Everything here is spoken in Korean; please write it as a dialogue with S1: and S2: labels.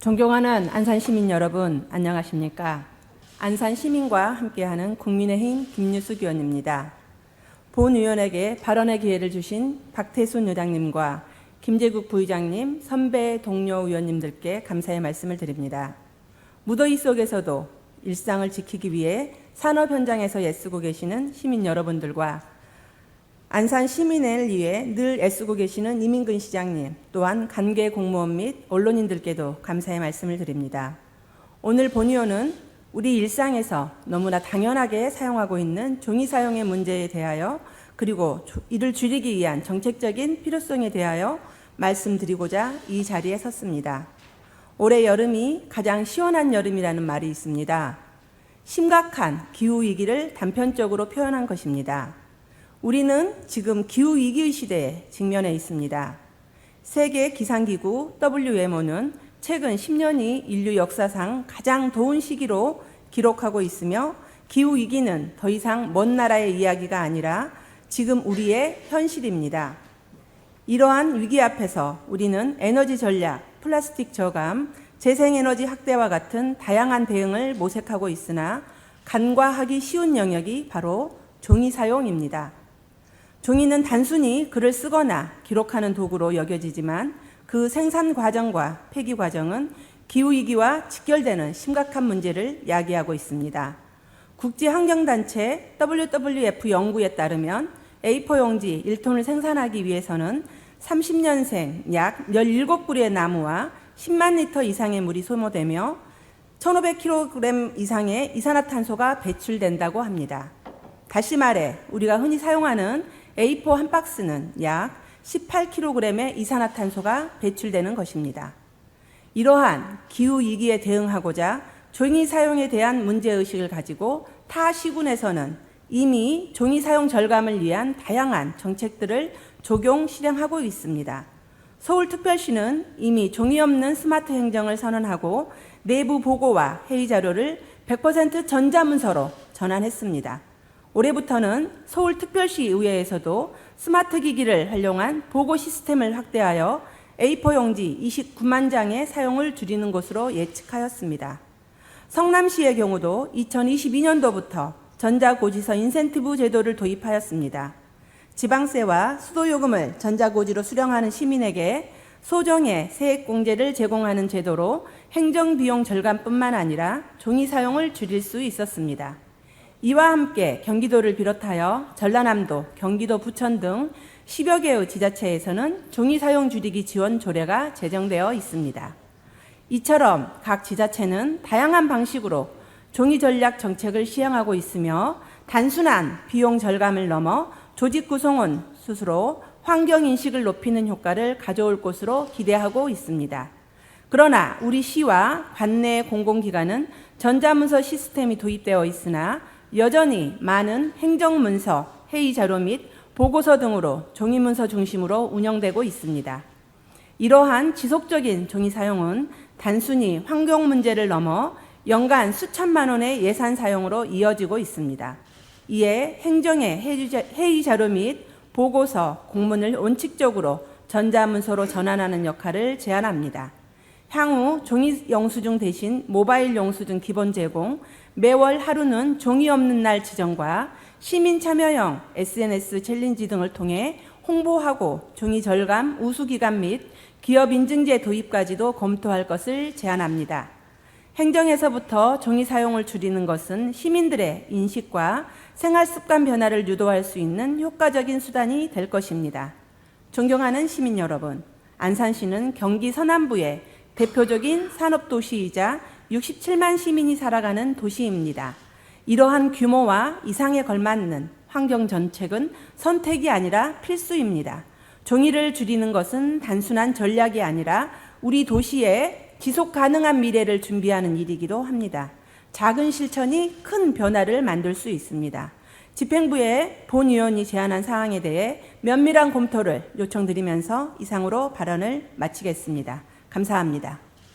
S1: 존경하는 안산 시민 여러분, 안녕하십니까? 안산 시민과 함께하는 국민의힘 김유숙 의원입니다. 본 의원에게 발언의 기회를 주신 박태순 의장님과 김재국 부의장님, 선배 동료 의원님들께 감사의 말씀을 드립니다. 무더위 속에서도 일상을 지키기 위해 산업 현장에서 애쓰고 계시는 시민 여러분들과 안산 시민을 위해 늘 애쓰고 계시는 이민근 시장님, 또한 관계 공무원 및 언론인들께도 감사의 말씀을 드립니다. 오늘 본의원은 우리 일상에서 너무나 당연하게 사용하고 있는 종이 사용의 문제에 대하여 그리고 이를 줄이기 위한 정책적인 필요성에 대하여 말씀드리고자 이 자리에 섰습니다. 올해 여름이 가장 시원한 여름이라는 말이 있습니다. 심각한 기후 위기를 단편적으로 표현한 것입니다. 우리는 지금 기후 위기의 시대에 직면해 있습니다. 세계 기상기구 WMO는 최근 10년이 인류 역사상 가장 더운 시기로 기록하고 있으며 기후 위기는 더 이상 먼 나라의 이야기가 아니라 지금 우리의 현실입니다. 이러한 위기 앞에서 우리는 에너지 전략, 플라스틱 저감, 재생에너지 확대와 같은 다양한 대응을 모색하고 있으나 간과하기 쉬운 영역이 바로 종이 사용입니다. 종이는 단순히 글을 쓰거나 기록하는 도구로 여겨지지만 그 생산 과정과 폐기 과정은 기후위기와 직결되는 심각한 문제를 야기하고 있습니다. 국제환경단체 WWF 연구에 따르면 A4 용지 1톤을 생산하기 위해서는 30년생 약 17그루의 나무와 10만 리터 이상의 물이 소모되며 1500kg 이상의 이산화탄소가 배출된다고 합니다. 다시 말해 우리가 흔히 사용하는 A4 한 박스는 약 18kg의 이산화탄소가 배출되는 것입니다. 이러한 기후 위기에 대응하고자 종이 사용에 대한 문제 의식을 가지고 타 시군에서는 이미 종이 사용 절감을 위한 다양한 정책들을 적용 실행하고 있습니다. 서울특별시는 이미 종이 없는 스마트 행정을 선언하고 내부 보고와 회의 자료를 100% 전자문서로 전환했습니다. 올해부터는 서울특별시 의회에서도 스마트 기기를 활용한 보고 시스템을 확대하여 A4 용지 29만 장의 사용을 줄이는 것으로 예측하였습니다. 성남시의 경우도 2022년도부터 전자고지서 인센티브 제도를 도입하였습니다. 지방세와 수도요금을 전자고지로 수령하는 시민에게 소정의 세액공제를 제공하는 제도로 행정비용 절감뿐만 아니라 종이 사용을 줄일 수 있었습니다. 이와 함께 경기도를 비롯하여 전라남도, 경기도 부천 등 10여 개의 지자체에서는 종이 사용 줄이기 지원 조례가 제정되어 있습니다. 이처럼 각 지자체는 다양한 방식으로 종이 전략 정책을 시행하고 있으며 단순한 비용 절감을 넘어 조직 구성원 스스로 환경 인식을 높이는 효과를 가져올 것으로 기대하고 있습니다. 그러나 우리 시와 관내 공공기관은 전자문서 시스템이 도입되어 있으나 여전히 많은 행정문서, 회의 자료 및 보고서 등으로 종이문서 중심으로 운영되고 있습니다. 이러한 지속적인 종이 사용은 단순히 환경 문제를 넘어 연간 수천만 원의 예산 사용으로 이어지고 있습니다. 이에 행정의 회의 자료 및 보고서, 공문을 원칙적으로 전자문서로 전환하는 역할을 제안합니다. 향후 종이 영수증 대신 모바일 영수증 기본 제공, 매월 하루는 종이 없는 날 지정과 시민 참여형 SNS 챌린지 등을 통해 홍보하고 종이 절감 우수 기간 및 기업 인증제 도입까지도 검토할 것을 제안합니다. 행정에서부터 종이 사용을 줄이는 것은 시민들의 인식과 생활 습관 변화를 유도할 수 있는 효과적인 수단이 될 것입니다. 존경하는 시민 여러분, 안산시는 경기 서남부의 대표적인 산업도시이자 67만 시민이 살아가는 도시입니다. 이러한 규모와 이상에 걸맞는 환경 정책은 선택이 아니라 필수입니다. 종이를 줄이는 것은 단순한 전략이 아니라 우리 도시의 지속 가능한 미래를 준비하는 일이기도 합니다. 작은 실천이 큰 변화를 만들 수 있습니다. 집행부의 본 의원이 제안한 사항에 대해 면밀한 검토를 요청드리면서 이상으로 발언을 마치겠습니다. 감사합니다.